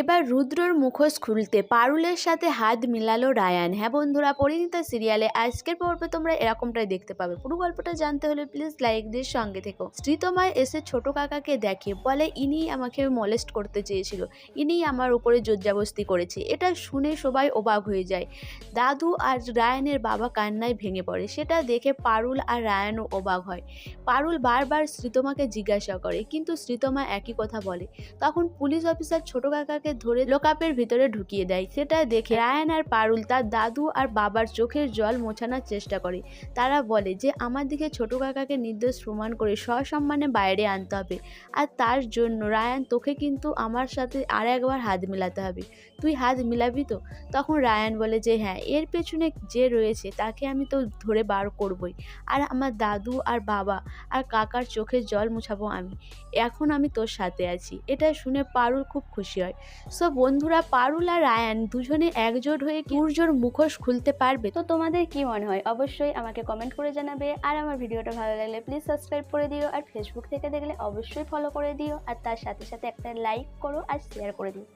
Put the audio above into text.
এবার রুদ্রর মুখোশ খুলতে পারুলের সাথে হাত মিলালো রায়ান। হ্যাঁ বন্ধুরা, পরিণীতা সিরিয়ালে আজকের পর্বে তোমরা এরকমটাই দেখতে পাবে। পুরো গল্পটা জানতে হলে প্লিজ লাইক দিয়ে সঙ্গে থেকো। শ্রীতমায় এসে ছোট কাকাকে দেখে বলে ইনি আমাকে মলেস্ট করতে চেয়েছিল। ইনি আমার উপরে জোরজাবস্তি করেছে। এটা শুনে সবাই অবাক হয়ে যায়। দাদু আর রায়ানের বাবা কান্নায় ভেঙে পড়ে। সেটা দেখে পারুল আর রায়ানও অবাক হয়। পারুল বারবার শ্রীতমাকে জিজ্ঞাসা করে, কিন্তু শ্রীতমা একই কথা বলে। তখন পুলিশ অফিসার ছোট কাকাকে ধরে লোকাপের ভিতরে ঢুকিয়ে দেয়। সেটা দেখে রায়ান আর পারুল তার দাদু আর বাবার চোখের জল মোছানোর চেষ্টা করে। তারা বলে যে, আমার দিকে ছোট কাকাকে নির্দোষ প্রমাণ করে সসম্মানে বাইরে আনতে হবে। আর তার জন্য রায়ান, তোকে কিন্তু আমার সাথে আর একবার হাত মেলাতে হবে। তুই হাত মিলাবি তো? তখন রায়ান বলে যে হ্যাঁ এর পেছনে যে রয়েছে, তাকে আমি তো ধরে বার করবই। আর আমার দাদু আর বাবা আর কাকার চোখের জল মুছাবো আমি। এখন আমি তোর সাথে আছি। এটা শুনে পারুল খুব খুশি হয়। সো বন্ধুরা, পারুল আর রায়ান দুজনে একজোট হয়ে সূর্যর মুখোশ খুলতে পারবে। তো তোমাদের কি মনে হয়? অবশ্যই আমাকে কমেন্ট করে জানাবে। আর আমার ভিডিওটা ভালো লাগলে প্লিজ সাবস্ক্রাইব করে দিও। আর ফেসবুক থেকে দেখলে অবশ্যই ফলো করে দিও। আর তার সাথে সাথে একটা লাইক করো আর শেয়ার করে দিও।